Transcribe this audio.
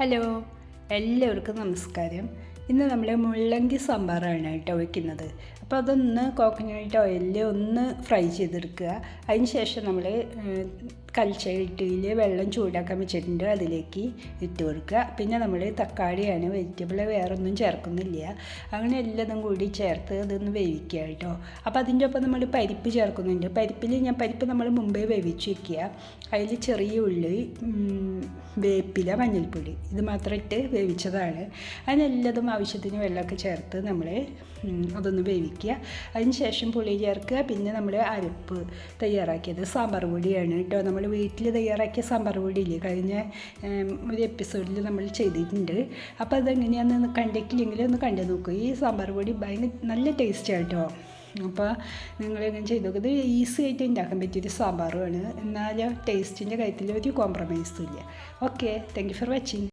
Hello എല്ലാവർക്കും നമസ്കാരം. ഇന്ന് നമ്മൾ മുള്ളങ്കി സാമ്പാറാണ് കേട്ടോ വയ്ക്കുന്നത് അപ്പോൾ അതൊന്ന് കോക്കനട്ട് ഓയിലിൽ ഒന്ന് ഫ്രൈ ചെയ്തെടുക്കുക. അതിന് ശേഷം നമ്മൾ കൽച്ചട്ടിയിൽ വെള്ളം ചൂടാക്കാൻ വെച്ചിട്ടുണ്ട്. അതിലേക്ക് ഇട്ട് കൊടുക്കുക. പിന്നെ നമ്മൾ തക്കാളിയാണ് വെജിറ്റബിൾ വേറെ ഒന്നും ചേർക്കുന്നില്ല. അങ്ങനെ എല്ലാതും കൂടി ചേർത്ത് അതൊന്ന് വേവിക്കുക കേട്ടോ. അപ്പോൾ അതിന്റെ ഒപ്പം നമ്മൾ പരിപ്പ് ചേർക്കുന്നുണ്ട്. പരിപ്പിൽ ഞാൻ പരിപ്പ് നമ്മൾ മുമ്പേ വേവിച്ച് വയ്ക്കുക അതിൽ ചെറിയ ഉള്ളി വേപ്പില മഞ്ഞൾപ്പൊടി. ഇത് മാത്രം ഇട്ട് വേവിച്ചതാണ്. അതിനെല്ലതും ആവശ്യത്തിന് വെള്ളമൊക്കെ ചേർത്ത് നമ്മൾ അതൊന്ന് വേവിക്കുക. അതിന് ശേഷം പുളി ചേർക്കുക. പിന്നെ നമ്മൾ അരപ്പ് തയ്യാറാക്കിയത് സാമ്പാർ പൊടിയാണ് കേട്ടോ. നമ്മൾ വീട്ടിൽ തയ്യാറാക്കിയ സാമ്പാർ പൊടിയില്ലേ? കഴിഞ്ഞ ഒരു എപ്പിസോഡിൽ നമ്മൾ ചെയ്തിട്ടുണ്ട്. അപ്പോൾ അതെങ്ങനെയാണെന്ന് കണ്ടിട്ടില്ലെങ്കിൽ ഒന്ന് കണ്ടു നോക്കൂ. ഈ സാമ്പാർ പൊടി ഭയങ്കര നല്ല ടേസ്റ്റാണ് കേട്ടോ. അപ്പോൾ നിങ്ങളിങ്ങനെ ചെയ്ത്? നോക്കുക ഇത് ഈസി ആയിട്ട് ഉണ്ടാക്കാൻ പറ്റിയൊരു സാമ്പാറുമാണ് എന്നാലും ടേസ്റ്റിന്റെ കാര്യത്തിൽ ഒരു കോംപ്രമൈസും ഇല്ല. Okay thank you for watching